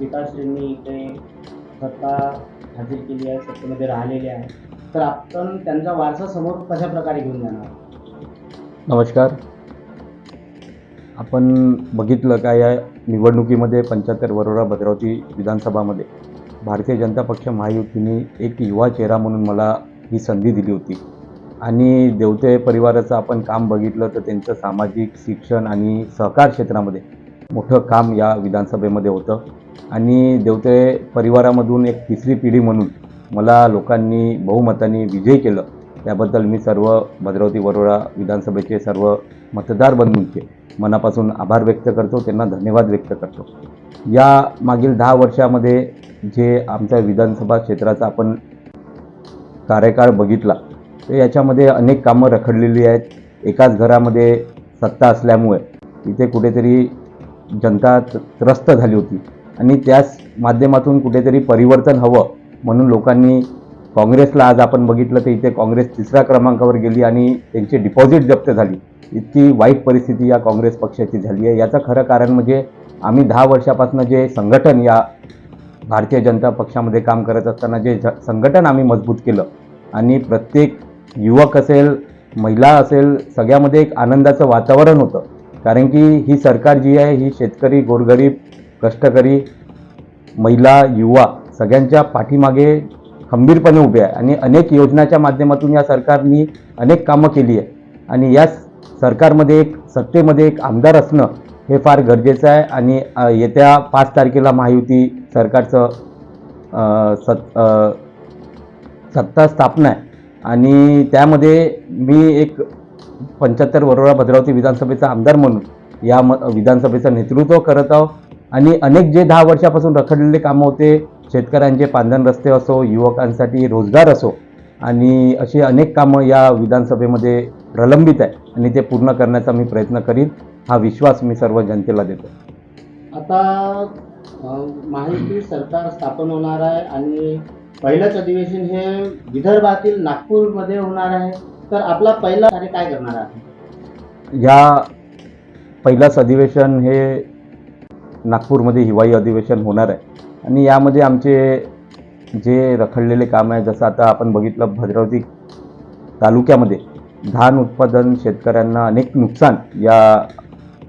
पिताश्रींनी इथे स्वतः हाजीर केली आहे सत्तेमध्ये राहिलेले आहे. तर आपण त्यांचा वारसा समोर कशा प्रकारे घेऊन जाणार? नमस्कार. आपण बघितलं का या निवडणुकीमध्ये पंच्याहत्तर वरोरा भद्रावती विधानसभामध्ये भारतीय जनता पक्ष महायुतीने एक युवा चेहरा म्हणून मला ही संधी दिली होती. आणि देवते परिवाराचं आपण काम बघितलं तर त्यांचं सामाजिक शिक्षण आणि सहकार क्षेत्रामध्ये मोठं काम या विधानसभेमध्ये होतं. आणि देवते परिवारामधून एक तिसरी पिढी म्हणून मला लोकांनी बहुमताने विजयी केलं त्याबद्दल मी सर्व भद्रावती वरोडा विधानसभेचे सर्व मतदार बंधूंचे मनापासून आभार व्यक्त करतो त्यांना धन्यवाद व्यक्त करतो. या मागील दहा वर्षामध्ये जे आमच्या विधानसभा क्षेत्राचा आपण कार्यकाळ बघितला तर याच्यामध्ये अनेक कामं रखडलेली आहेत. एकाच घरामध्ये सत्ता असल्यामुळे इथे कुठेतरी जनता त्रस्त झाली होती. आणि त्याच माध्यमातून कुठेतरी परिवर्तन हवं म्हणून लोकांनी काँग्रेसला आज आपण बघितलं तर इथे काँग्रेस तिसऱ्या क्रमांकावर गेली आणि त्यांची डिपॉझिट जप्त झाली. इतकी वाईट परिस्थिती या काँग्रेस पक्षाची झाली आहे. याचं खरं कारण म्हणजे आम्ही दहा वर्षापासून जे संघटन या भारतीय जनता पक्षामध्ये काम करत असताना जे संघटन आम्ही मजबूत केलं. आणि प्रत्येक युवक असेल महिला असेल सगळ्यामध्ये एक आनंदाचं वातावरण होतं. कारण की ही सरकार जी आहे ही शेतकरी गोरगरीब कष्टकरी महिला युवा सगळ्यांच्या पाठीमागे खंबीरपणे उभे आहे. आणि अनेक योजनाच्या माध्यमातून या सरकारनी अनेक कामं केली आहे. आणि या सरकारमध्ये एक सत्तेमध्ये एक आमदार असणं हे फार गरजेचं आहे. आणि येत्या पाच तारखेला महायुती सरकारचं सत सत्ता स्थापना आहे. आणि त्यामध्ये मी एक पंच्याहत्तर वरोरा भद्रावती विधानसभेचा आमदार म्हणून या म विधानसभेचं नेतृत्व करत आहोत आणि अनेक जे दहा वर्षापासून रखडलेले कामं होते शेतकऱ्यांचे पांधन रस्ते असो युवकांसाठी रोजगार असो आणि अशी अनेक कामं या विधानसभेमध्ये प्रलंबित आहे आणि ते पूर्ण करण्याचा मी प्रयत्न करीन. हा विश्वास मी सर्व जनतेला देतो. आता महायुती सरकार स्थापन होणार आहे आणि पहिलंच अधिवेशन हे विदर्भातील नागपूरमध्ये होणार आहे. तर आपला पहिला कार्य काय करणार आहे या पहिलाच अधिवेशन हे नागपूरमध्ये हिवाळी अधिवेशन होणार आहे. आणि यामध्ये आमचे जे रखडलेले काम आहे जसं आता आपण बघितलं भद्रावती तालुक्यामध्ये धान उत्पादन शेतकऱ्यांना अनेक नुकसान या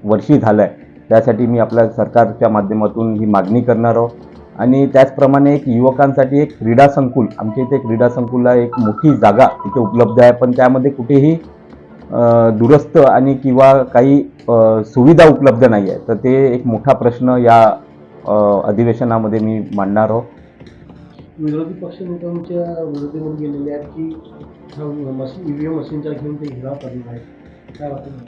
वर्षी झालं आहे त्यासाठी मी आपल्या सरकारच्या माध्यमातून ही मागणी करणार आहोत. आणि त्याचप्रमाणे एक युवकांसाठी एक क्रीडा संकुल आमच्या इथे क्रीडा संकुलला एक मोठी जागा इथे उपलब्ध आहे. पण त्यामध्ये कुठेही दुरस्त आणि किंवा काही सुविधा उपलब्ध नाही आहे. तर ते एक मोठा प्रश्न या अधिवेशनामध्ये मी मांडणार आहोत विरोधी पक्ष नेत्यांच्या विरोधीमध्ये गेलेले आहेत की मशीन ईव्हीएम मशीनच्या घेऊन ते घेराव करणार आहेत.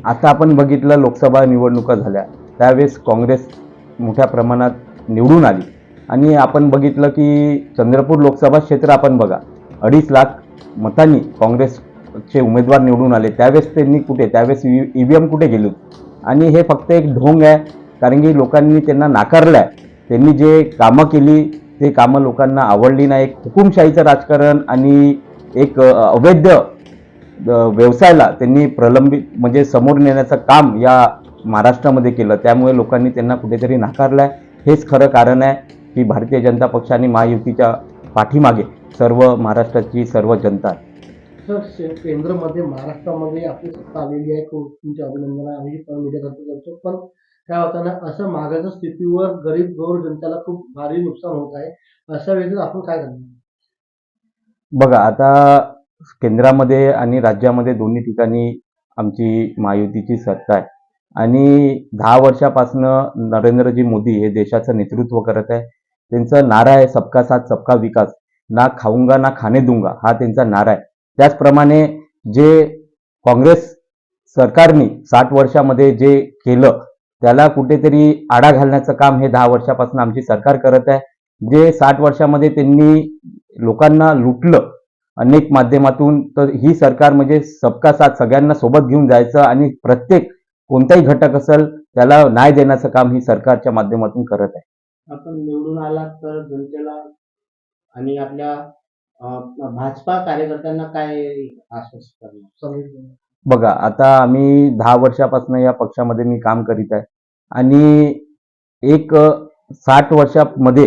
आता आपण बघितलं लोकसभा निवडणुका झाल्या. त्यावेळेस काँग्रेस मोठ्या प्रमाणात निवडून आली. आणि आपण बघितलं की चंद्रपूर लोकसभा क्षेत्र आपण बघा. अडीच लाख मतांनी चे उमेदवार निवडून आले. त्यावेळेस त्यांनी कुठे त्यावेळेस ई व्ही एम कुठे गेले? आणि हे फक्त एक ढोंग आहे कारण की लोकांनी त्यांना नाकारलं आहे त्यांनी जे कामं केली ते कामं लोकांना आवडली नाही. एक हुकुमशाहीचं राजकारण आणि एक अवैध व्यवसायाला त्यांनी प्रलंबित म्हणजे समोर नेण्याचं काम या महाराष्ट्रामध्ये केलं. त्यामुळे लोकांनी त्यांना कुठेतरी नाकारलं आहे हेच खरं कारण आहे की भारतीय जनता पक्ष आणि महायुतीच्या पाठीमागे सर्व महाराष्ट्राची सर्व जनता आहे सर केंद्रमध्ये महाराष्ट्रामध्ये आपली सत्ता आलेली आहे. खूप तुमचे अभिनंदन आहे. आम्ही पण मीडियातर्फे करतो पण काय होतं ना असं महागाच्या स्थितीवर गरीब गौर जनतेला खूप भारी नुकसान होत आहे. अशा वेळेस आपण काय करणार? बघा आता केंद्रामध्ये आणि राज्यामध्ये दोन्ही ठिकाणी आमची महायुतीची सत्ता आहे. आणि दहा वर्षापासनं नरेंद्रजी मोदी हे देशाचं नेतृत्व करत आहे. त्यांचा नारा आहे सबका साथ सबका विकास. ना खाऊंगा ना खाणे दूंगा. हा त्यांचा नारा आहे. त्याचप्रमाणे जे काँग्रेस सरकारने साठ वर्षामध्ये जे केलं त्याला कुठेतरी आडा घालण्याचं काम हे दहा वर्षापासून आमची सरकार करत आहे. जे साठ वर्षामध्ये त्यांनी लोकांना लुटलं अनेक माध्यमातून तर ही सरकार म्हणजे सबका साथ सगळ्यांना सोबत घेऊन जायचं आणि प्रत्येक कोणताही घटक असेल त्याला न्याय देण्याचं काम ही सरकारच्या माध्यमातून करत आहे. आपण निवडून आला तर जनतेला आणि आपल्या भाजपा कार्यकर्त्यांना काय आश्वस्त करणार? बघा आता आम्ही दहा वर्षापासून या पक्षामध्ये मी काम करीत आहे. आणि एक साठ वर्षामध्ये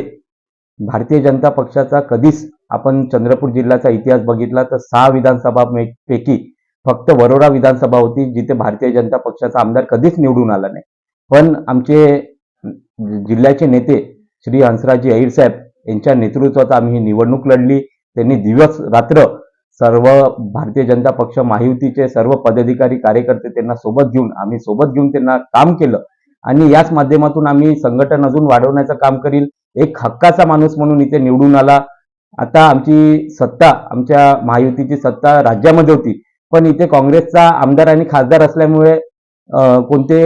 भारतीय जनता पक्षाचा कधीच आपण चंद्रपूर जिल्ह्याचा इतिहास बघितला तर सहा विधानसभा पैकी फक्त वरोरा विधानसभा होती जिथे भारतीय जनता पक्षाचा आमदार कधीच निवडून आला नाही. पण आमचे जिल्ह्याचे नेते श्री हंसराजी अहिर साहेब यांच्या नेतृत्वात आम्ही ही निवडणूक लढली. त्यांनी दिवस रात्र सर्व भारतीय जनता पक्ष महायुतीचे सर्व पदाधिकारी कार्यकर्ते त्यांना सोबत घेऊन आम्ही सोबत घेऊन त्यांना काम केलं. आणि याच माध्यमातून आम्ही संघटन अजून वाढवण्याचं काम करील. एक हक्काचा माणूस म्हणून इथे निवडून आला. आता आमची सत्ता आमच्या महायुतीची सत्ता राज्यामध्ये होती. पण इथे काँग्रेसचा आमदार आणि खासदार असल्यामुळे कोणते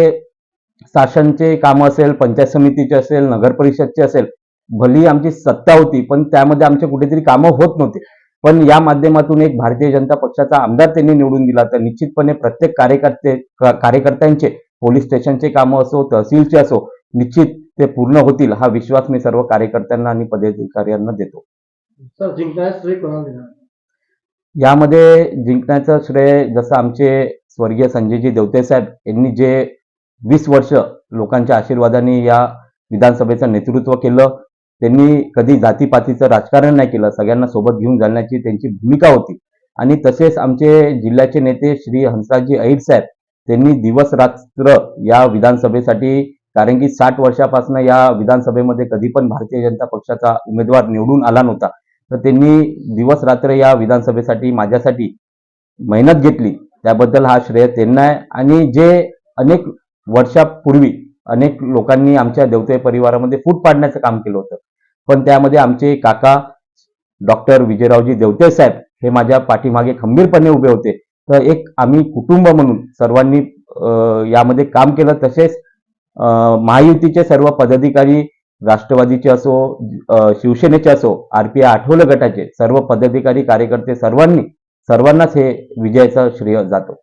शासनचे कामं असेल पंचायत समितीचे असेल नगर परिषदचे असेल भली आमची सत्ता होती पण त्यामध्ये आमचे कुठेतरी कामं होत नव्हते. पण या माध्यमातून एक भारतीय जनता पक्षाचा आमदार त्यांनी निवडून दिला तर निश्चितपणे प्रत्येक कार्यकर्ते कार्यकर्त्यांचे पोलीस स्टेशनचे कामं असो तहसीलचे असो निश्चित ते पूर्ण होतील हा विश्वास मी सर्व कार्यकर्त्यांना आणि पदाधिकाऱ्यांना देतो. सर जिंकण्यास श्रेय कोणाला यामध्ये जिंकण्याचं श्रेय जसं आमचे स्वर्गीय संजयजी देवते साहेब यांनी जे वीस वर्ष लोकांच्या आशीर्वादाने या विधानसभेचं नेतृत्व केलं त्यांनी कधी जातीपातीचं राजकारण नाही केलं सगळ्यांना सोबत घेऊन जाण्याची त्यांची भूमिका होती. आणि तसेच आमचे जिल्ह्याचे नेते श्री हंसाजी अहिर साहेब त्यांनी दिवस रात्र या विधानसभेसाठी कारण की साठ वर्षापासून या विधानसभेमध्ये कधी पण भारतीय जनता पक्षाचा उमेदवार निवडून आला नव्हता. तर त्यांनी दिवस रात्र या विधानसभेसाठी माझ्यासाठी मेहनत घेतली. त्याबद्दल हा श्रेय त्यांना आहे. आणि जे अनेक वर्षापूर्वी अनेक लोकांनी आमच्या देवते परिवारामध्ये फूट पाडण्याचं काम केलं होतं. पण त्यामध्ये आमचे काका डॉक्टर विजयरावजी देवते साहेब हे माझ्या पाठीमागे खंबीरपणे उभे होते. तर एक आम्ही कुटुंब म्हणून सर्वांनी यामध्ये काम केलं. तसेच महायुतीचे सर्व पदाधिकारी राष्ट्रवादीचे असो शिवसेनेचे असो आर पी आय आठवले गटाचे सर्व पदाधिकारी कार्यकर्ते सर्वांनी सर्वांनाच हे विजयाचं श्रेय जातो.